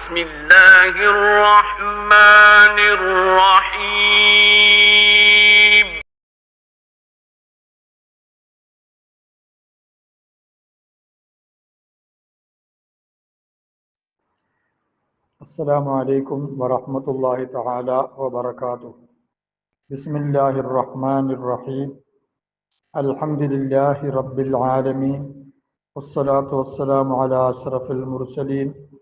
بسم الله الرحمن الرحيم. السلام عليكم ورحمة الله تعالى وبركاته. بسم الله الرحمن الرحيم. الحمد لله رب العالمين. والصلاة والسلام على أشرف المرسلين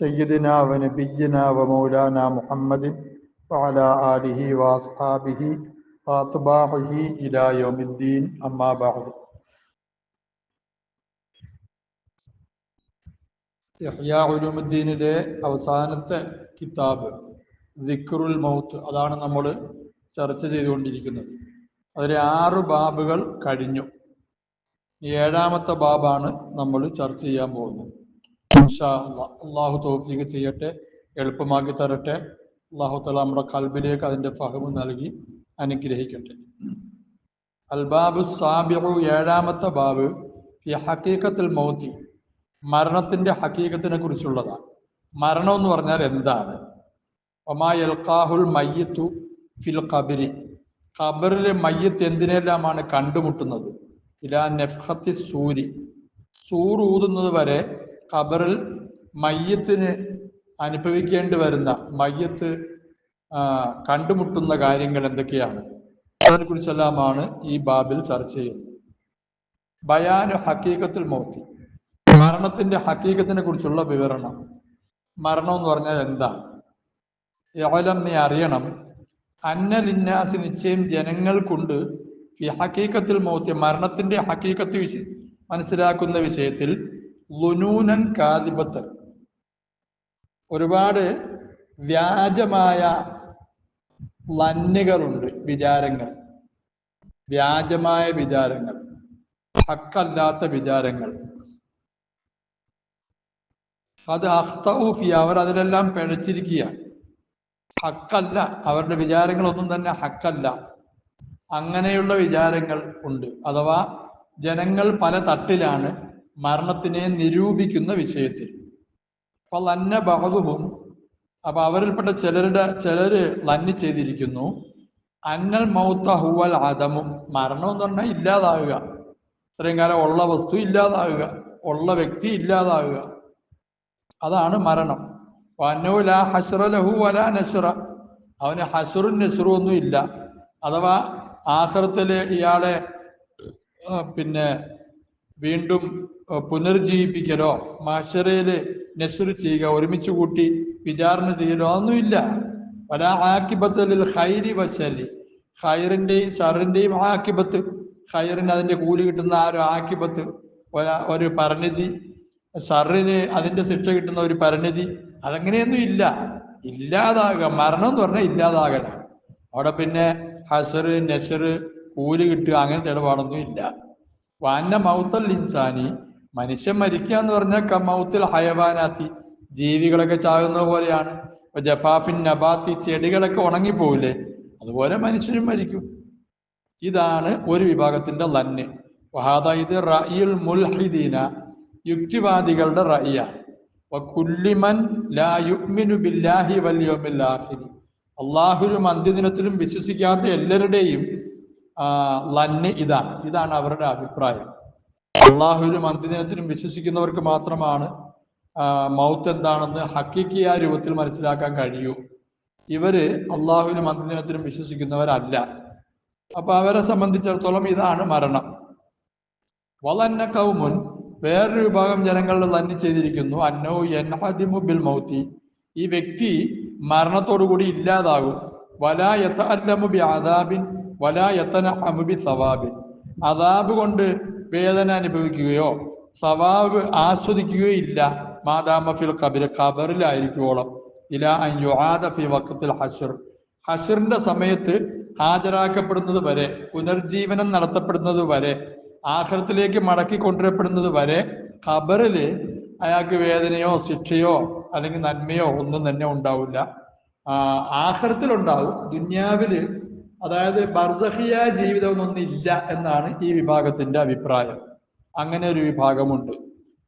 سيدنا ونبينا ومولانا محمد وعلى آله وأصحابه وأتباعه إلى يوم الدين أما بعد ഇഹ്യാ ഉലൂമുദ്ദീനിലെ അവസാനത്തെ കിതാബ് ദിക്റുൽ മൗത്ത് അതാണ് നമ്മൾ ചർച്ച ചെയ്തുകൊണ്ടിരിക്കുന്നത് അതിലെ ആറ് ബാബുകൾ കഴിഞ്ഞു ഈ ഏഴാമത്തെ ബാബാണ് നമ്മൾ ചർച്ച ചെയ്യാൻ പോകുന്നത് ഇൻഷാ അല്ലാഹ്. അള്ളാഹു തോഫീക്ക് ചെയ്യട്ടെ എളുപ്പമാക്കി തരട്ടെ. അള്ളാഹു തല നമ്മുടെ കൽബിലേക്ക് അതിന്റെ ഫഹമ് നൽകി അനുഗ്രഹിക്കട്ടെ. അൽബാബു സാബിറു ഏഴാമത്തെ ബാബ് ഈ ഹക്കീക്കത്തിൽ മൗത്തി. മരണത്തിന്റെ ഹക്കീക്കത്തിനെ കുറിച്ചുള്ളതാണ്. മരണം എന്ന് പറഞ്ഞാൽ എന്താണ്? ഒമാ എൽക്കാഹുൽ മയ്യത്തു ഫിൽ കബിരി ഖബറിലെ മയ്യത്ത് എന്തിനെല്ലാമാണ് കണ്ടുമുട്ടുന്നത്? ഇലാ നെഫ്ഹത്തി സൂരി. സൂർ ഊതുന്നത് വരെ ഖബറിൽ മയ്യത്തിന് അനുഭവിക്കേണ്ടി വരുന്ന മയ്യത്ത് കണ്ടുമുട്ടുന്ന കാര്യങ്ങൾ എന്തൊക്കെയാണ്? അതിനെക്കുറിച്ചെല്ലാമാണ് ഈ ബാബിൽ ചർച്ച ചെയ്യുന്നത്. ബയാനു ഹക്കീകത്തിൽ മോത്തി. മരണത്തിന്റെ ഹക്കീകത്തിനെ കുറിച്ചുള്ള വിവരണം. മരണം എന്ന് പറഞ്ഞാൽ എന്താ? യോലം നീ അറിയണം. അന്നലിന്നാസി നിശ്ചയം ജനങ്ങൾക്കുണ്ട് ഈ ഹക്കീക്കത്തിൽ മോത്തി മരണത്തിന്റെ ഹക്കീക്കത്ത് മനസ്സിലാക്കുന്ന വിഷയത്തിൽ ലുനൂനൻ കാതിബത്തൻ ഒരുപാട് വ്യാജമായ ലന്യകളുണ്ട് വിചാരങ്ങൾ. വ്യാജമായ വിചാരങ്ങൾ. ഹക്കല്ലാത്ത വിചാരങ്ങൾ. അത് അഖ്തഊഫി അവർ അതിലെല്ലാം പിഴച്ചിരിക്കുകയാണ് ഹക്കല്ല അവരുടെ വിചാരങ്ങളൊന്നും തന്നെ ഹക്കല്ല. അങ്ങനെയുള്ള വിചാരങ്ങൾ ഉണ്ട്. അഥവാ ജനങ്ങൾ പല തട്ടിലാണ് മരണത്തിനെ നിരൂപിക്കുന്ന വിഷയത്തിൽ. അപ്പോൾ അന്ന ബഹദുഹും അപ്പൊ അവരിൽപ്പെട്ട ചിലരുടെ ചിലര് ലന്നി ചെയ്തിരിക്കുന്നു. അന്നൽ മൗത്ത ഹുവൽ അദമു മരണം എന്ന് പറഞ്ഞാൽ ഇല്ലാതാവുക. ഇത്രയും കാലം ഉള്ള വസ്തു ഇല്ലാതാവുക ഉള്ള വ്യക്തി ഇല്ലാതാവുക. അതാണ് മരണം. അപ്പൊ ലാ ലഹു വലാ നസ്ര അവന് ഹസുറും നസ്റും ഒന്നും ഇല്ല. അഥവാ ആഹ്റത്തിൽ ഇയാളെ പിന്നെ വീണ്ടും പുനർജീവിപ്പിക്കലോ മാഷറയിൽ നെസുർ ചെയ്യുക ഒരുമിച്ച് കൂട്ടി വിചാരണ ചെയ്യലോ അതൊന്നുമില്ല വലാ ആക്കിബത്തലിൽ ഹൈരി വശലി ഹൈറിന്റെയും ഷറിന്റെയും ആക്കിബത്ത് ഹൈറിന് അതിന്റെ കൂലി കിട്ടുന്ന ആ ഒരു ആക്കിബത്ത് ഒരു പരിണിതി ഷറിന് അതിന്റെ ശിക്ഷ കിട്ടുന്ന ഒരു പരിണിതി അതങ്ങനെയൊന്നും ഇല്ല ഇല്ലാതാകുക മരണം എന്ന് പറഞ്ഞാൽ ഇല്ലാതാകല അവിടെ പിന്നെ ഹസറ് നെസറ് കൂലി കിട്ടുക അങ്ങനത്തെ ഇടപാടൊന്നും ഇല്ല വാന്ന മൗത്തൽ ഇൻസാനി മനുഷ്യൻ മരിക്കുക എന്ന് പറഞ്ഞാൽ കമൗത്തിൽ മൗത്തിൽ ഹയവാനാത്തി ജീവികളൊക്കെ ചാകുന്ന പോലെയാണ്. ഇപ്പൊ ജഫാഫിൻ നബാത്തി ചെടികളൊക്കെ ഉണങ്ങിപ്പോവില്ലേ? അതുപോലെ മനുഷ്യനും മരിക്കും. ഇതാണ് ഒരു വിഭാഗത്തിന്റെ ലന്ന്. ഇത് റയിൽ മുൽഹിദീന യുക്തിവാദികളുടെ റയ്യ കുല്ലിമൻ ലാ യുക്മിനു ബില്ലാഹി അള്ളാഹുലും അന്ത്യദിനത്തിലും വിശ്വസിക്കാത്ത എല്ലാവരുടെയും ലന്ന് ഇതാണ്. ഇതാണ് അവരുടെ അഭിപ്രായം. അള്ളാഹുവിനും അന്ത്യദിനത്തിലും വിശ്വസിക്കുന്നവർക്ക് മാത്രമാണ് മൗത്ത് എന്താണെന്ന് ഹക്കിക്കിയ രൂപത്തിൽ മനസ്സിലാക്കാൻ കഴിയൂ. ഇവർ അള്ളാഹുവിനും അന്ത്യദിനത്തിലും വിശ്വസിക്കുന്നവരല്ല. അപ്പൊ അവരെ സംബന്ധിച്ചിടത്തോളം ഇതാണ് മരണം. വളന്ന കൗമുൻ വേറൊരു വിഭാഗം ജനങ്ങളുടെ തന്നെ ചെയ്തിരിക്കുന്നു. അന്നോ എൻഹാദിമു ബിൽ മൗത്തി ഈ വ്യക്തി മരണത്തോടുകൂടി ഇല്ലാതാകും. വലാ യത്ത അല്ലമു അദാബിൻ അമുബി സവാബിൻ അദാബ് കൊണ്ട് വേദന അനുഭവിക്കുകയോ സവാബ് ആസ്വദിക്കുകയോ ഇല്ല മാതാമ ഫിൽ ഖബർ ഖബറിലായിരിക്കുവോളം. ഇല അൻ യുആദ ഫി ഹഷിറിന്റെ ഹഷർ ഹഷറിന്റെ സമയത്ത് ഹാജരാക്കപ്പെടുന്നത് വരെ പുനർജീവനം നടത്തപ്പെടുന്നത് വരെ ആഖിറത്തിലേക്ക് മടക്കി കൊണ്ടുവരപ്പെടുന്നത് വരെ ഖബറിൽ അയാൾക്ക് വേദനയോ ശിക്ഷയോ അല്ലെങ്കിൽ നന്മയോ ഒന്നും തന്നെ ഉണ്ടാവില്ല. ആഹ്രത്തിലുണ്ടാവും ദുന്യാവിൽ അതായത് ബർസഹിയ ജീവിതമൊന്നുമില്ല എന്നാണ് ഈ വിഭാഗത്തിന്റെ അഭിപ്രായം. അങ്ങനെ ഒരു വിഭാഗമുണ്ട്.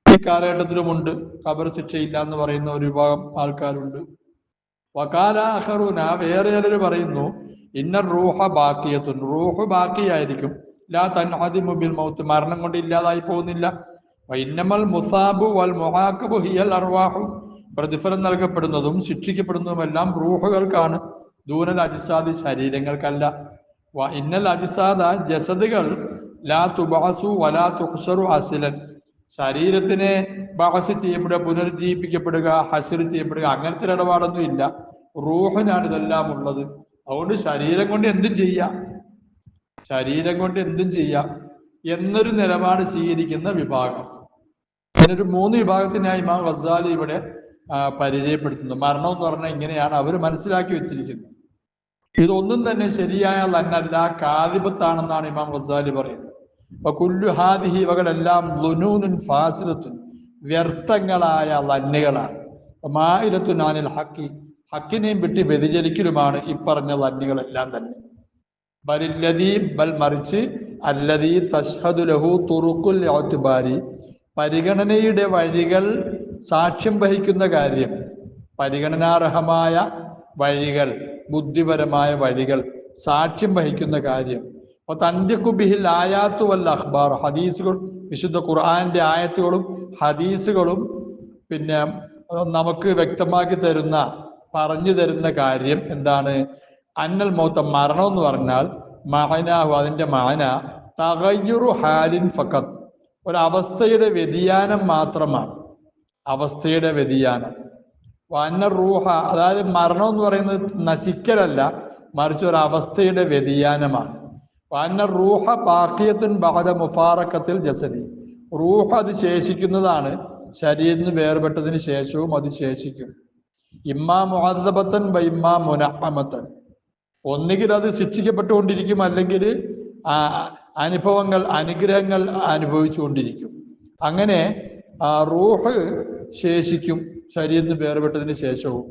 ഈ കാലഘട്ടത്തിലുമുണ്ട്. ഖബർ ശിക്ഷയില്ല എന്ന് പറയുന്ന ഒരു വിഭാഗം ആൾക്കാരുണ്ട്. വകാലാഹറുന വേറെ ചിലർ പറയുന്നു ഇന്ന റൂഹ ബാക്കിയത്തുൻ. റൂഹ് ബാക്കിയായിരിക്കും. ലാ തൻഹദിമു മുബിൽ മൗത്ത്. മരണം കൊണ്ട് ഇല്ലാതായി പോകുന്നില്ല. വൈന്നമൽ മുസാബു വൽ മുഹാക്കബു ഹിയൽ അർവാഹു. പ്രതിഫലം നൽകപ്പെടുന്നതും ശിക്ഷിക്കപ്പെടുന്നതുമെല്ലാം റൂഹുകൾക്കാണ്. ദൂനൽ അജിസാദ് ശരീരങ്ങൾക്കല്ല. വ ഇന്നൽ അജിസാദ ജസദുകൾ ലാ തുബാസു വലാ തുഹ്സറു അസിലൻ. ശരീരത്തിനെ ബഹസ് ചെയ്യപ്പെടുക പുനർജീവിപ്പിക്കപ്പെടുക ഹസർ ചെയ്യപ്പെടുക അങ്ങനത്തെ ഇടപാടൊന്നും ഇല്ല. റൂഹിനാണ് ഇതെല്ലാം ഉള്ളത്. അതുകൊണ്ട് ശരീരം കൊണ്ട് എന്തും ചെയ്യാം. ശരീരം കൊണ്ട് എന്തും ചെയ്യാം എന്നൊരു നിലപാട് സ്വീകരിക്കുന്ന വിഭാഗം. ഇതിനൊരു മൂന്ന് വിഭാഗത്തിനായി ഇമാം ഗസാലി ഇവിടെ പരിചയപ്പെടുത്തുന്നു. മരണം എന്ന് പറഞ്ഞാൽ ഇങ്ങനെയാണ് അവർ മനസ്സിലാക്കി വെച്ചിരിക്കുന്നത്. ഇതൊന്നും തന്നെ ശരിയായ ലന്നല്ല കാതിപത്താണെന്നാണ് ഇമാം ഗസാലി പറയുന്നത്. അപ്പൊ കുല്ലു ഹാദിഹി ഇവകളെല്ലാം ലുനൂനുൻ ഫാസിലത്തുൻ വ്യർത്ഥങ്ങളായ ലന്നുകളാണ് മായിരത്തു നാനിൽ ഹക്കി ഹക്കിനെയും വിട്ട് വ്യതിചലിക്കലുമാണ് ഈ പറഞ്ഞ ലന്നുകളെല്ലാം തന്നെ. ബലില്ലതീ ബൽ മറിച്ച് അല്ലതീ തഷ്ഹദു ലഹു തുറുക്കുൽ ഔത്തുബാരി പരിഗണനയുടെ വഴികൾ സാക്ഷ്യം വഹിക്കുന്ന കാര്യം പരിഗണനാർഹമായ വഴികൾ ബുദ്ധിപരമായ വഴികൾ സാക്ഷ്യം വഹിക്കുന്ന കാര്യം. അപ്പൊ തന്റെ കുബിഹിൽ ആയാത്തു വല്ല അഖ്ബാർ ഹദീസുകൾ വിശുദ്ധ ഖുർആാന്റെ ആയത്തുകളും ഹദീസുകളും പിന്നെ നമുക്ക് വ്യക്തമാക്കി തരുന്ന പറഞ്ഞു തരുന്ന കാര്യം എന്താണ്? അന്നൽ മൗത്ത മരണം എന്ന് പറഞ്ഞാൽ മഹനാഹു അതിന്റെ മാന തകയ്യുറു ഹാലിൻ ഫക്കത്ത് ഒരവസ്ഥയുടെ വ്യതിയാനം മാത്രമാണ്. അവസ്ഥയുടെ വ്യതിയാനം. വന്ന റൂഹ അതായത് മരണം എന്ന് പറയുന്നത് നശിക്കലല്ല മറിച്ച് ഒരു അവസ്ഥയുടെ വ്യതിയാനമാണ്. വന്ന റൂഹ ബാക്കിയത്തിൻ ബഹദ മുഫാറക്കത്തിൽ ജസദി. റൂഹ അത് ശേഷിക്കുന്നതാണ് ശരീരത്തിന് വേർപെട്ടതിന് ശേഷവും അത് ശേഷിക്കും. ഇമ്മാ മുഹദബത്തൻ ബ ഇമ്മാ മുനഹമത്തൻ ഒന്നുകിൽ അത് ശിക്ഷിക്കപ്പെട്ടുകൊണ്ടിരിക്കും അല്ലെങ്കിൽ അനുഭവങ്ങൾ അനുഗ്രഹങ്ങൾ അനുഭവിച്ചുകൊണ്ടിരിക്കും. അങ്ങനെ റൂഹ് ശേഷിക്കും. ശരീരത്തിന് വേർപെട്ടതിന് ശേഷവും.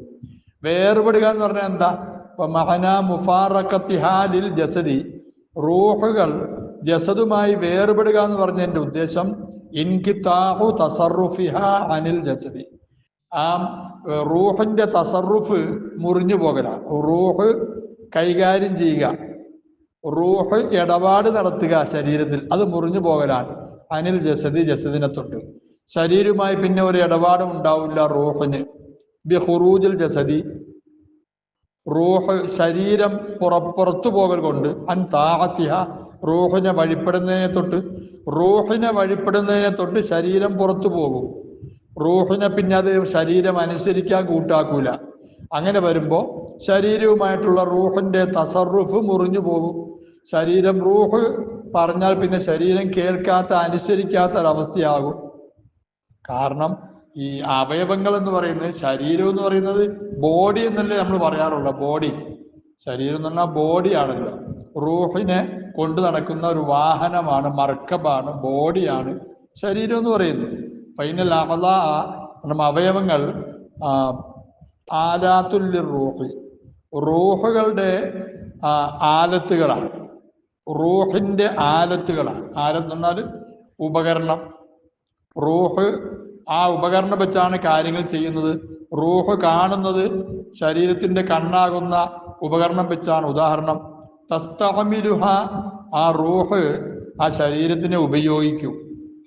വേർപെടുക എന്ന് പറഞ്ഞാൽ എന്താ? ഇപ്പൊ മഹന മുഫാറക്കത്തിഹാലിൽ ജസദി. റൂഹുകൾ ജസദുമായി വേർപെടുക എന്ന് പറഞ്ഞതിന്റെ ഉദ്ദേശം ഇൻകിത്താഹു തസറുഫിഹ അനിൽ ജസദി. ആ റൂഹിന്റെ തസറുഫ് മുറിഞ്ഞു പോകലാണ്. റൂഹ് കൈകാര്യം ചെയ്യുക. റൂഹ് ഇടപാട് നടത്തുക ശരീരത്തിൽ. അത് മുറിഞ്ഞു പോകലാണ്. അനിൽ ജസദി ജസദിനെ തൊട്ട് ശരീരവുമായി പിന്നെ ഒരു ഇടപാടും ഉണ്ടാവില്ല റൂഹിന്. ബി ഹുറൂജുൽ ജസദി. റൂഹ് ശരീരം പുറപ്പുറത്തു പോകൽ കൊണ്ട് അൻ താഹത്തിഹ റൂഹിനെ വഴിപ്പെടുന്നതിനെ തൊട്ട് റൂഹിനെ വഴിപ്പെടുന്നതിനെ തൊട്ട് ശരീരം പുറത്തു പോകും. റൂഹിനെ പിന്നെ അത് ശരീരം അനുസരിക്കാൻ കൂട്ടാക്കൂല. അങ്ങനെ വരുമ്പോൾ ശരീരവുമായിട്ടുള്ള റൂഹിന്റെ തസറുഫ് മുറിഞ്ഞു പോകും. ശരീരം റൂഹ് പറഞ്ഞാൽ പിന്നെ ശരീരം കേൾക്കാത്ത അനുസരിക്കാത്ത ഒരവസ്ഥയാകും. കാരണം ഈ അവയവങ്ങൾ എന്ന് പറയുന്നത് ശരീരം എന്ന് പറയുന്നത് ബോഡി എന്നല്ലേ നമ്മൾ പറയാറുള്ള ബോഡി ശരീരം എന്ന് പറഞ്ഞാൽ ബോഡിയാണല്ലോ റൂഹിനെ കൊണ്ടു നടക്കുന്ന ഒരു വാഹനമാണ് മർക്കബാണ് ബോഡിയാണ് ശരീരം എന്ന് പറയുന്നത്. ഫൈനൽ അമല നമ്മുടെ അവയവങ്ങൾ ആലാത്തുല്യ റൂഹ് റൂഹി റൂഹുകളുടെ ആലത്തുകളാണ്. റൂഹിന്റെ ആലത്തുകളാണ്. ആലത്ത് എന്നാൽ ഉപകരണം. റൂഹ് ആ ഉപകരണം വെച്ചാണ് കാര്യങ്ങൾ ചെയ്യുന്നത്. റൂഹ് കാണുന്നത് ശരീരത്തിന്റെ കണ്ണാകുന്ന ഉപകരണം വെച്ചാണ്. ഉദാഹരണം തസ്തഹമിലുഹ ആ റൂഹ് ആ ശരീരത്തിനെ ഉപയോഗിക്കും.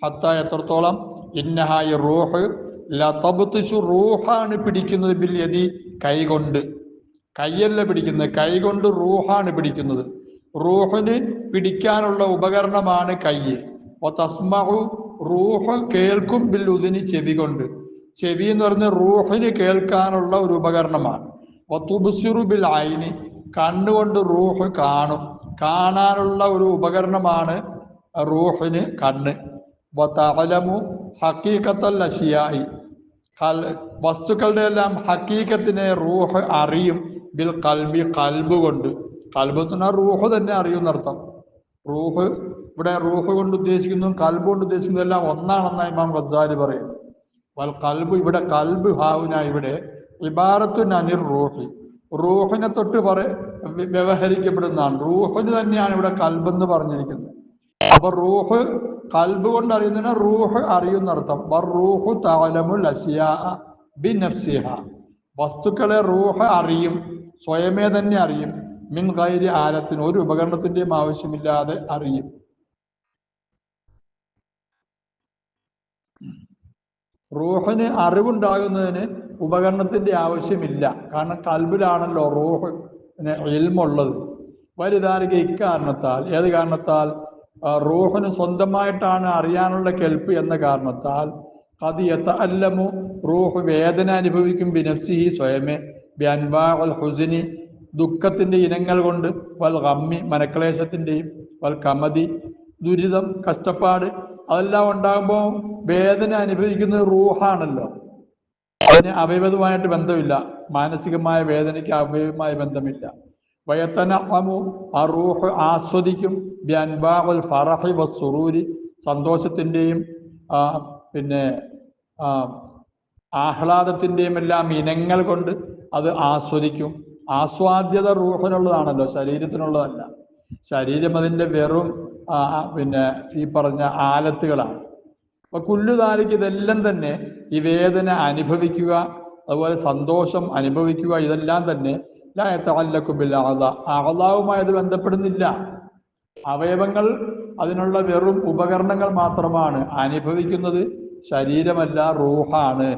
ഹത്ത എത്രത്തോളം? ഇന്നഹായ റൂഹ് ലതബുത്തിശു റൂഹാണ് പിടിക്കുന്നത് ബിൽ യതി കൈകൊണ്ട് കൈയല്ല പിടിക്കുന്നത് കൈകൊണ്ട് റൂഹാണ് പിടിക്കുന്നത്. റൂഹിന് പിടിക്കാനുള്ള ഉപകരണമാണ് കയ്യ് ഒ തസ്മഹു റൂഹ് കേൾക്കും ബില്ലുദിനി ചെവി കൊണ്ട്. ചെവി എന്ന് പറഞ്ഞ റൂഹിന് കേൾക്കാനുള്ള ഒരു ഉപകരണമാണ്. ഒ തുബുസിറു ബിൽ ഐനി കണ്ണുകൊണ്ട് റൂഹ് കാണും. കാണാനുള്ള ഒരു ഉപകരണമാണ് റൂഹിന് കണ്ണ്. വതഅലമു ഹക്കീക്കത്തൽ അഷിയായി. വസ്തുക്കളുടെ എല്ലാം ഹക്കീക്കത്തിനെ റൂഹ് അറിയും. ബിൽ കൽബി കൽബ് കൊണ്ട്. കൽബ് എന്ന് പറഞ്ഞാൽ റൂഹ് തന്നെ അറിയുന്നർത്ഥം റൂഹ് ഇവിടെ റൂഹ് കൊണ്ട് ഉദ്ദേശിക്കുന്നതും കൽബ് കൊണ്ട് ഉദ്ദേശിക്കുന്നതും എല്ലാം ഒന്നാണെന്നാണ് ഇമാം ഗസാലി പറയുന്നത് വൽ കൽബ് ഇവിടെ കൽബ് ഹാവുന ഇവിടെ ഇബാറത്തു നനിർ റൂഹി. റൂഹിനെ തൊട്ട് പറ വ്യ- വ്യവഹരിക്കപ്പെടുന്നതാണ്. റൂഹിന് തന്നെയാണ് ഇവിടെ കൽബ് എന്ന് പറഞ്ഞിരിക്കുന്നത്. അപ്പൊ റൂഹ് കൽബ് കൊണ്ട് അറിയുന്നതിന് റൂഹ് അറിയുന്നർത്ഥം റൂഹു താലമുൽ ബി നഫ്സിഹ. വസ്തുക്കളെ റൂഹ് അറിയും സ്വയമേ തന്നെ അറിയും. മിൻ ഗൈരി ആലത്തിന് ഒരു ഉപകരണത്തിന്റെയും ആവശ്യമില്ലാതെ അറിയും. റൂഹിന് അറിവുണ്ടാകുന്നതിന് ഉപകരണത്തിന്റെ ആവശ്യമില്ല. കാരണം കൽബിലാണല്ലോ റൂഹ് ഇൽമുള്ളത്. വലുതാരിക ഇക്കാരണത്താൽ ഏത് കാരണത്താൽ? റൂഹിന് സ്വന്തമായിട്ടാണ് അറിയാനുള്ള കെൽപ്പ് എന്ന കാരണത്താൽ കതിയത്ത അല്ലമു റൂഹ് വേദന അനുഭവിക്കും ബിനഫ്സിഹി സ്വയമേ. ബ്യൻവാ അൽ ഹുസിനി ദുഃഖത്തിന്റെ ഇനങ്ങൾ കൊണ്ട് വൽ ഗമ്മി മനക്ലേശത്തിന്റെയും വൽ കമതി ദുരിതം കഷ്ടപ്പാട് അതെല്ലാം ഉണ്ടാകുമ്പോൾ വേദന അനുഭവിക്കുന്നത് റൂഹാണല്ലോ. അതിന് അവയവതുമായിട്ട് ബന്ധമില്ല. മാനസികമായ വേദനയ്ക്ക് അവയവമായ ബന്ധമില്ല. വയത്തനമു ആ റൂഹ് ആസ്വദിക്കും. ബിഅൻവാഉൽ ഫറഹി സന്തോഷത്തിന്റെയും പിന്നെ ആഹ്ലാദത്തിന്റെയും എല്ലാം ഇനങ്ങൾ കൊണ്ട് അത് ആസ്വദിക്കും. ആസ്വാദ്യത റൂഹിനുള്ളതാണല്ലോ ശരീരത്തിനുള്ളതല്ല. ശരീരം അതിന്റെ വെറും പിന്നെ ഈ പറഞ്ഞ ആലത്തുകളാണ്. അപ്പൊ കുല്ലുതാലിക്ക് ഇതെല്ലാം തന്നെ ഈ വേദന അനുഭവിക്കുക അതുപോലെ സന്തോഷം അനുഭവിക്കുക ഇതെല്ലാം തന്നെ ലായത്തല്ലക്കുബില്ല അഹലാവുമായി അത് ബന്ധപ്പെടുന്നില്ല. അവയവങ്ങൾ അതിനുള്ള വെറും ഉപകരണങ്ങൾ മാത്രമാണ്. അനുഭവിക്കുന്നത് ശരീരമല്ല റൂഹാണ്.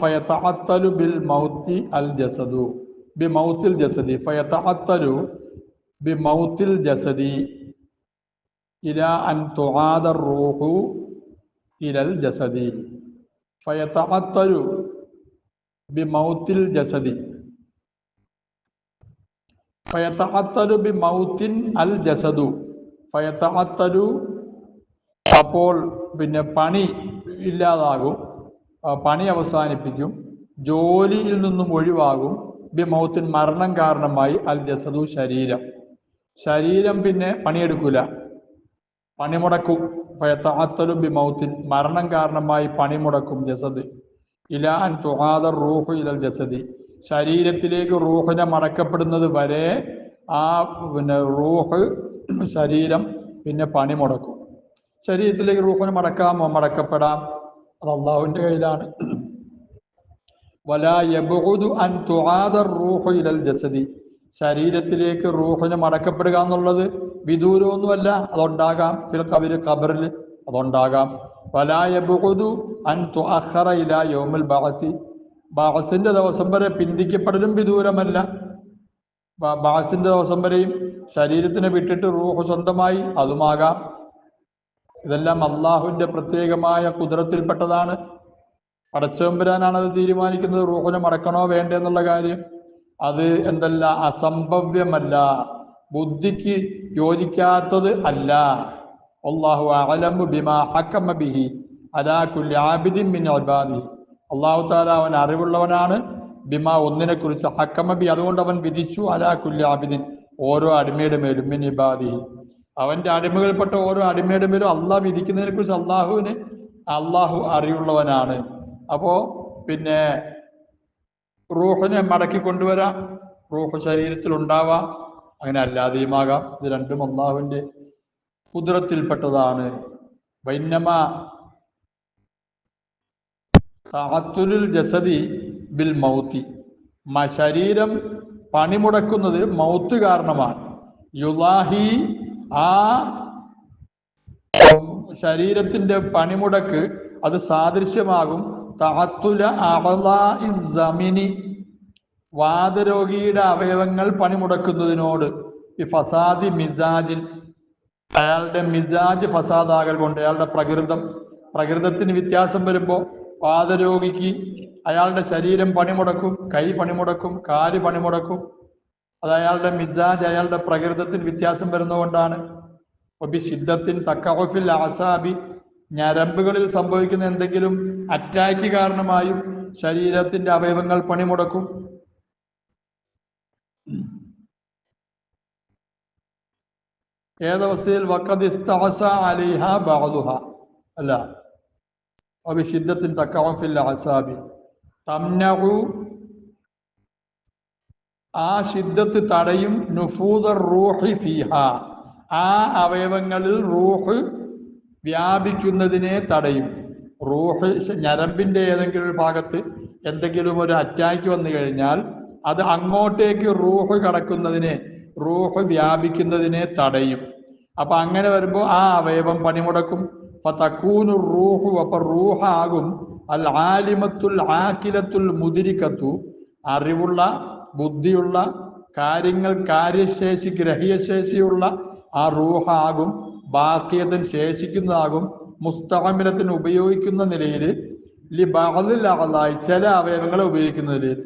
ഫയത്തഅത്തലു ബിൽ മൗത്തി അൽ ജസദു. ബി മൗത്തിൽ ജസദി. ഫയത്തഅത്തലു ബി മൗത്തിൽ ജസദി. ഇല അൻ തുആദ റൂഹു ഇലൽ ജസദി. ഫയത്തഅത്തലു ബി മൗത്തിൽ ജസദി. ഫയത്തഅത്തലു ബി മൗത്തിൻ അൽ ജസദു. ഫയത്തഅത്തലു അപ്പോൾ പിന്നെ പണി ഇല്ലാതാകും. പണി അവസാനിപ്പിക്കും. ജോലിയിൽ നിന്നും ഒഴിവാകും. ബി മൗത്തിൻ മരണം കാരണമായി അൽ ജസദു ശരീരം. ശരീരം പിന്നെ പണിയെടുക്കൂല. പണിമുടക്കും. ഫയത്താത്തലും ബി മൗത്തിൻ മരണം കാരണമായി പണിമുടക്കും ജസദ്. ഇല അൻ തുഹാദർ റൂഹു ഇലൽ ജസദി. ശരീരത്തിലേക്ക് റൂഹിനെ മടക്കപ്പെടുന്നത് വരെ ആ പിന്നെ റൂഹ് ശരീരം പിന്നെ പണി മുടക്കും ശരീരത്തിലേക്ക് റൂഹിനെ മടക്കാം മടക്കപ്പെടാം. അത് അള്ളാഹുവിന്റെ കയ്യിലാണ് വലാ യബുദു അൻ തുആദ റൂഹു ഇലൽ ശരീരത്തിലേക്ക് റൂഹിന് മടക്കപ്പെടുക എന്നുള്ളത് വിദൂരമൊന്നുമല്ല അതുണ്ടാകാം. ഫിൽ കബിര് കബറിൽ അതുണ്ടാകാം. വലാ അൻ തുഅഖറ ഇല യൗമിൽ ബാസി ബഅസിന്റെ ദിവസം വരെ പിന്തിക്കപ്പെടലും വിദൂരമല്ല. ബാസിന്റെ ദിവസം വരെയും ശരീരത്തിനെ വിട്ടിട്ട് റൂഹ് സ്വന്തമായി അതുമാകാം. ഇതെല്ലാം അള്ളാഹുവിന്റെ പ്രത്യേകമായ കുതിരത്തിൽപ്പെട്ടതാണ്. പടച്ചവമ്പരാനാണ് അത് തീരുമാനിക്കുന്നത് റൂഹിനെ മറക്കണോ വേണ്ടേ എന്നുള്ള കാര്യം? അത് എന്തല്ല അസംഭവ്യമല്ല. ബുദ്ധിക്ക് യോജിക്കാത്തത് അല്ല. അള്ളാഹു അലമു ബിമാ ഹക്കമ ബിഹി അലാ കുല്ലി ആബിദിൻ മിൻ അബാദി അള്ളാഹു താല അവൻ അറിവുള്ളവനാണ്. ബിമാ ഒന്നിനെ കുറിച്ച് ഹക്കമബി അതുകൊണ്ട് അവൻ വിധിച്ചു അലാ കുല്ലി ആബിദിൻ ഓരോ അടിമയുടെ മേലും മിൻ ഇബാദി അവന്റെ അടിമകൾപ്പെട്ട ഓരോ അടിമയുടെ മേലും അള്ളാഹ് വിധിക്കുന്നതിനെ കുറിച്ച് അള്ളാഹുവിന് അള്ളാഹു അറിവുള്ളവനാണ്. അപ്പോ പിന്നെ റൂഹിനെ മടക്കി കൊണ്ടുവരാം. റൂഹ് ശരീരത്തിൽ ഉണ്ടാവാം അങ്ങനെ അല്ലാതെയുമാകാം. ഇത് രണ്ടും അള്ളാഹുവിന്റെ കുതിരത്തിൽപ്പെട്ടതാണ്. വൈന്നമ താത്തുലുൽ ജസദി ബിൽ മൗത്തി. ശരീരം പണിമുടക്കുന്നത് മൗത്ത് കാരണമാണ്. യുലാഹി ആ ശരീരത്തിന്റെ പണിമുടക്ക് അത് സാദൃശ്യമാകും. വാദരോഗിയുടെ അവയവങ്ങൾ പണിമുടക്കുന്നതിനോട് ഈ ഫസാദി മിസാജിൽ അയാളുടെ മിസാജ് ഫസാദാകൽ കൊണ്ട് അയാളുടെ പ്രകൃതം പ്രകൃതത്തിന് വ്യത്യാസം വരുമ്പോൾ വാദരോഗിക്ക് അയാളുടെ ശരീരം പണിമുടക്കും കൈ പണിമുടക്കും കാൽ പണിമുടക്കും. അത് അയാളുടെ മിസാജ് അയാളുടെ പ്രകൃതത്തിന് വ്യത്യാസം വരുന്നതുകൊണ്ടാണ്. ഒബി ശിദ്ധത്തിൻ തക്കഹഫിൽ ആസാബി ഞരമ്പുകളിൽ സംഭവിക്കുന്ന എന്തെങ്കിലും അറ്റാക്ക് കാരണമായും ശരീരത്തിന്റെ അവയവങ്ങൾ പണിമുടക്കും. ഏതവസ്ഥയിൽ അലിഹ ബാദുഹ അല്ല അവിഷിദ്ധത്തിൻ തക്കവഫിൽ അസാബി. തംനഹു ആ ശിദ്ധത്ത് തടയും നുഫൂദർ റൂഹി ഫിഹ. ആ അവയവങ്ങളിൽ റൂഹ് വ്യാപിക്കുന്നതിനെ തടയും. റൂഹ് ഞരമ്പിന്റെ ഏതെങ്കിലും ഒരു ഭാഗത്ത് എന്തെങ്കിലും ഒരു അറ്റാക്ക് വന്നു കഴിഞ്ഞാൽ അത് അങ്ങോട്ടേക്ക് റൂഹ് കടക്കുന്നതിനെ റൂഹ് വ്യാപിക്കുന്നതിനെ തടയും. അപ്പം അങ്ങനെ വരുമ്പോൾ ആ അവയവം പണിമുടക്കും. ഫതക്കൂനു റൂഹു അപ്പം റൂഹാകും. അൽ ആലിമത്തുൽ ആക്കിലത്തുൽ മുതിരിക്കത്തു അറിവുള്ള ബുദ്ധിയുള്ള കാര്യങ്ങൾ കാര്യശേഷി ഗ്രഹീയശേഷിയുള്ള ആ റൂഹാകും. ബാക്കിയത്തിന് ശേഷിക്കുന്നതാകും മുസ്തഹമിനത്തിന് ഉപയോഗിക്കുന്ന നിലയിൽ ലി ബഹലായി ചില അവയവങ്ങളെ ഉപയോഗിക്കുന്ന നിലയിൽ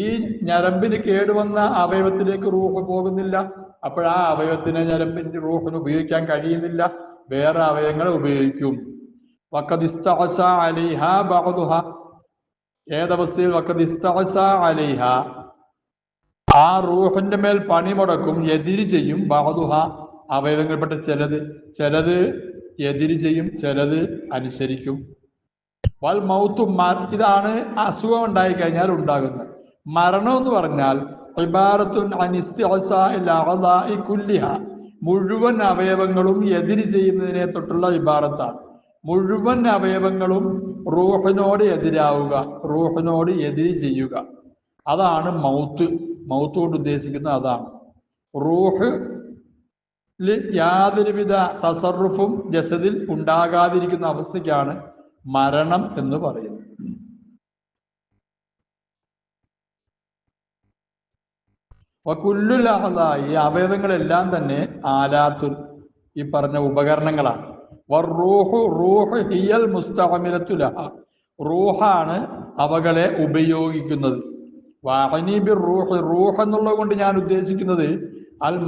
ഈ ഞരമ്പിന് കേടുവന്ന അവയവത്തിലേക്ക് റൂഹ് പോകുന്നില്ല. അപ്പോൾ ആ അവയവത്തിന് റൂഹിന് ഉപയോഗിക്കാൻ കഴിയുന്നില്ല. വേറെ അവയവങ്ങളെ ഉപയോഗിക്കും. ഏതവസ്ഥയിൽ ആ റൂഹിന്റെ മേൽ പണിമുടക്കും എതിരി ചെയ്യും ബഅദുഹ. അവയവങ്ങൾപ്പെട്ട ചിലത് ചിലത് എതിര് ചെയ്യും ചിലത് അനുസരിക്കും. വൽ മൗത്തും ഇതാണ് അസുഖം ഉണ്ടായി കഴിഞ്ഞാൽ ഉണ്ടാകുന്നത്. മരണം എന്ന് പറഞ്ഞാൽ മുഴുവൻ അവയവങ്ങളും എതിര് ചെയ്യുന്നതിനെ തൊട്ടുള്ള ഇബാറത്താണ്. മുഴുവൻ അവയവങ്ങളും റൂഹിനോട് എതിരാവുക റൂഹിനോട് എതിര് ചെയ്യുക. അതാണ് മൗത്ത്. മൗത്ത് കൊണ്ട് ഉദ്ദേശിക്കുന്നത് അതാണ്. റൂഹ് യാതൊരുവിധ തസറുഫും ജസദിൽ ഉണ്ടാകാതിരിക്കുന്ന അവസ്ഥയ്ക്കാണ് മരണം എന്ന് പറയുന്നത്. വക്കുല്ലുലാഹ ഈ അവയവങ്ങളെല്ലാം തന്നെ ആലാത്തുൽ ഈ പറഞ്ഞ ഉപകരണങ്ങളാണ്. ഹിയൽ റൂഹാണ് അവകളെ ഉപയോഗിക്കുന്നത്. വാഹനീബി റൂഹ് റൂഹ് എന്നുള്ളത് കൊണ്ട് ഞാൻ ഉദ്ദേശിക്കുന്നത് അൽ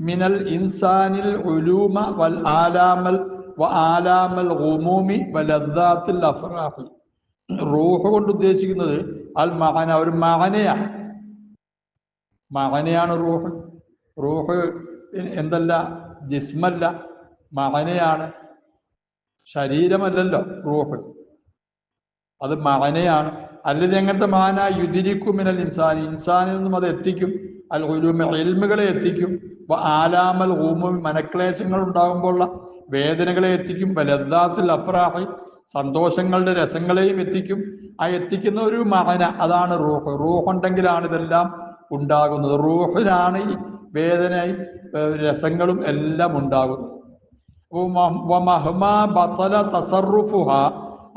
മിനൽ ഇൻസാനിൽ ഉലൂമ വൽ വ ആലാമൽ റൂഹ് കൊണ്ട് ഉദ്ദേശിക്കുന്നത് അൽ മഹന ഒരു മഹനയാണ്. മഹനയാണ് റൂഹ്. റൂഹ് എന്തല്ല? ജിസ്മല്ല. മഹനയാണ്. ശരീരമല്ലല്ലോ റൂഹ്. അത് മഹനയാണ്. അല്ലെങ്കിൽ എങ്ങനത്തെ മാന യുതിരിക്കുമിനൽ ഇൻസാൻ ഇൻസാനിൽ നിന്നും അത് എത്തിക്കും. അൽ ഉലൂമ എൽമുകളെ എത്തിക്കും ആലാമൽ ഊമും മനക്ലേശങ്ങൾ ഉണ്ടാകുമ്പോഴുള്ള വേദനകളെ എത്തിക്കും. ലദ്ദാത്തിൽ അഫ്രാഹി സന്തോഷങ്ങളുടെ രസങ്ങളെയും എത്തിക്കും. ആ എത്തിക്കുന്ന ഒരു മഹന അതാണ് റൂഹ്. റൂഹ് ഉണ്ടെങ്കിലാണ് ഇതെല്ലാം ഉണ്ടാകുന്നത്. റൂഹിനാണ് ഈ വേദനയും രസങ്ങളും എല്ലാം ഉണ്ടാകുന്നത്.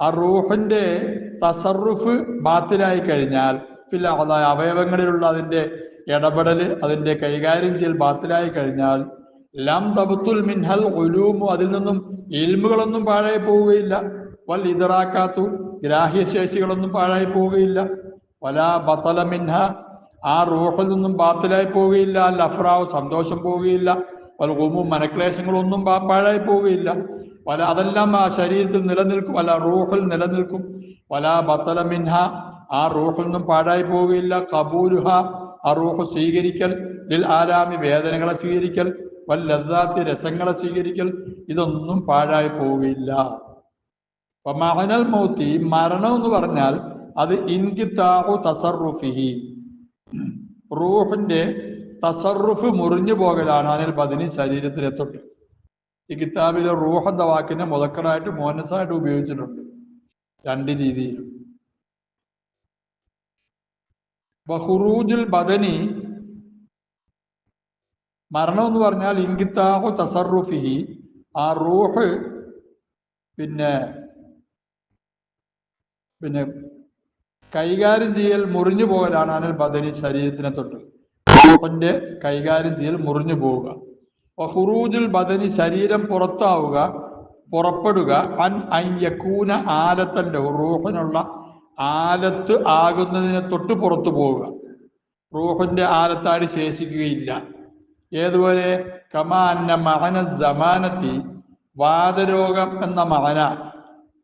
ആ റൂഹിന്റെ തസറുഫ് ബാത്തിലായി കഴിഞ്ഞാൽ ഫിൽ അവയവങ്ങളിലുള്ള അതിന്റെ ഇടപെടൽ അതിന്റെ കൈകാര്യം ചെയ്യൽ ബാത്തിലായി കഴിഞ്ഞാൽ ലം തബത്തുൽ മിൻഹൽ ഒലൂമു അതിൽ നിന്നും ഇൽമുകളൊന്നും പാഴായി പോവുകയില്ല. വൽ ഇതറാക്കാത്തു ഗ്രാഹ്യശേഷികളൊന്നും പാഴായി പോവുകയില്ല. വല ബത്തല മിൻഹ ആ റൂഹിൽ നിന്നും ബാത്തിലായി പോവുകയില്ല. അൽ അഫ്രാവ് സന്തോഷം പോവുകയില്ല. വൽ ഗുമും മനക്ലേശങ്ങളൊന്നും പാഴായി പോവുകയില്ല. വല അതെല്ലാം ആ ശരീരത്തിൽ നിലനിൽക്കും അല്ല റൂഹിൽ നിലനിൽക്കും. വല ബത്തല മിൻഹ ആ റൂഹിൽ നിന്നും പാഴായി പോവുകയില്ല. കബൂലുഹ ആ റൂഹ് സ്വീകരിക്കൽ. ലിൽ ആരാമി വേദനകളെ സ്വീകരിക്കൽ. വല്ലതാത്തി രസങ്ങളെ സ്വീകരിക്കൽ. ഇതൊന്നും പാഴായി പോവുകയില്ല. അപ്പൊ മഹനൽ മൗത്തി മരണം എന്ന് പറഞ്ഞാൽ അത് ഇൻകിത്താഹു തസറുഫിഹി റൂഹിന്റെ തസറുഫ് മുറിഞ്ഞു പോകലാണ് അനിൽ ബദിനി ശരീരത്തിലെ തൊട്ട് ഈ കിതാബിലെ റൂഹ് എന്ന വാക്കിനെ മുതക്കറായിട്ട് മോനസായിട്ട് ഉപയോഗിച്ചിട്ടുണ്ട്. രണ്ട് രീതിയിലും. ബഹുറൂജുൽ ബദനി മരണം എന്ന് പറഞ്ഞാൽ ഇൻകിത്താഹു തസറുഫിഹി ആ റൂഹ് പിന്നെ പിന്നെ കൈകാര്യം ചെയ്യൽ മുറിഞ്ഞു പോകലാണ് അനിൽ ബദനി ശരീരത്തിനെ തൊട്ട്. റൂഹിന്റെ കൈകാര്യം ചെയ്യൽ മുറിഞ്ഞു പോവുക. ഹുറൂജുൽ ബദനി ശരീരം പുറത്താവുക പുറപ്പെടുക അൻ അയ്യക്കൂന ആലത്തന്റെ റൂഹിനുള്ള ആലത്ത് ആകുന്നതിനെ തൊട്ട് പുറത്തു പോവുക. റൂഹിന്റെ ആലത്താടി ശേഷിക്കുകയില്ല. ഏതുപോലെ? കമാന്ന മഹന സമാനത്തി വാതരോഗം എന്ന മഹന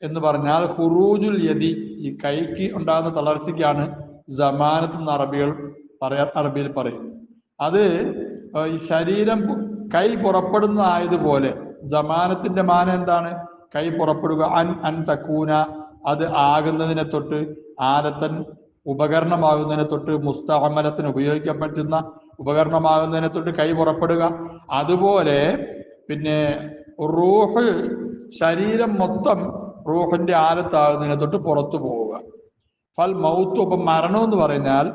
എന്ന് പറഞ്ഞാൽ ഹുറൂജുൽ യതി ഈ കൈക്ക് ഉണ്ടാകുന്ന തളർച്ചയ്ക്കാണ് ജമാനത്ത് എന്ന് അറബികൾ പറയാ അറബിയിൽ പറയും അത് ഈ ശരീരം കൈ പുറപ്പെടുന്നതായതുപോലെ ജമാനത്തിന്റെ മാന എന്താണ്? കൈ പുറപ്പെടുക അൻ അൻ തക്കൂന അത് ആകുന്നതിനെ തൊട്ട് ആലത്തൻ ഉപകരണമാകുന്നതിനെ തൊട്ട് മുസ്തഅമലത്തിന് പറ്റുന്ന ഉപകരണമാകുന്നതിനെ തൊട്ട് കൈ പുറപ്പെടുക. അതുപോലെ പിന്നെ റൂഹ് ശരീരം മൊത്തം റൂഹിന്റെ ആലത്താകുന്നതിനെ തൊട്ട് പുറത്തു പോവുക. ഫൽ മൗത്ത് ഒപ്പം മരണം എന്ന് പറഞ്ഞാൽ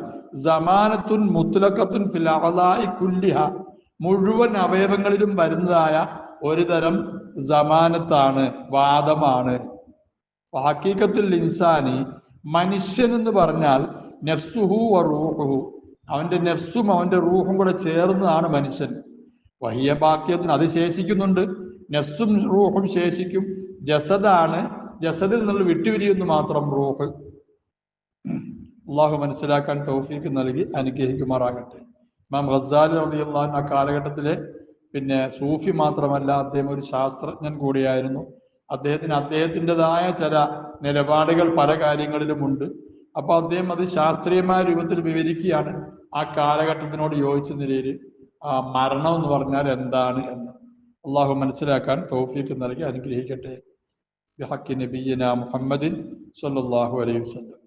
സമാനത്തുൻ മുത്തലക്കത്തുൻ അഅദാഇ കുല്ലിഹ മുഴുവൻ അവയവങ്ങളിലും വരുന്നതായ ഒരു തരം വാദമാണ്. ഹക്കീക്കത്തിൽ ഇൻസാനി മനുഷ്യൻ എന്ന് പറഞ്ഞാൽ നെഫ്സുഹു വ റൂഹുഹു. അവന്റെ നെഫ്സും അവന്റെ റൂഹും കൂടെ ചേർന്നതാണ് മനുഷ്യൻ. വഹിയ ബാക്യത്തിന് അത് ശേഷിക്കുന്നുണ്ട്. നെഫ്സും റൂഹും ശേഷിക്കും. ജസദാണ്. ജസദിൽ നിന്നുള്ള വിട്ടുപിരിയുന്നു മാത്രം റൂഹ്. അള്ളാഹു മനസ്സിലാക്കാൻ തൗഫീക്ക് നൽകി അനുഗ്രഹിക്കുമാറാകട്ടെ. ഇമാം ഖസാലി അൻഹു ആ കാലഘട്ടത്തിലെ പിന്നെ സൂഫി മാത്രമല്ല അദ്ദേഹം ഒരു ശാസ്ത്രജ്ഞൻ കൂടിയായിരുന്നു. അദ്ദേഹത്തിന് അദ്ദേഹത്തിന്റെതായ ചില നിലപാടുകൾ പല കാര്യങ്ങളിലുമുണ്ട് അപ്പൊ അദ്ദേഹം അത് ശാസ്ത്രീയമായ രൂപത്തിൽ വിവരിക്കുകയാണ് ആ കാലഘട്ടത്തിനോട് യോജിച്ച നിലയിൽ ആ മരണം എന്ന് പറഞ്ഞാൽ എന്താണ് എന്ന്. അള്ളാഹു മനസ്സിലാക്കാൻ തോഫീക്ക് നൽകി അനുഗ്രഹിക്കട്ടെ. ബിഹക്കി നബീന മുഹമ്മദിൻ സല്ലാഹു അലൈഹി വസല്ലം.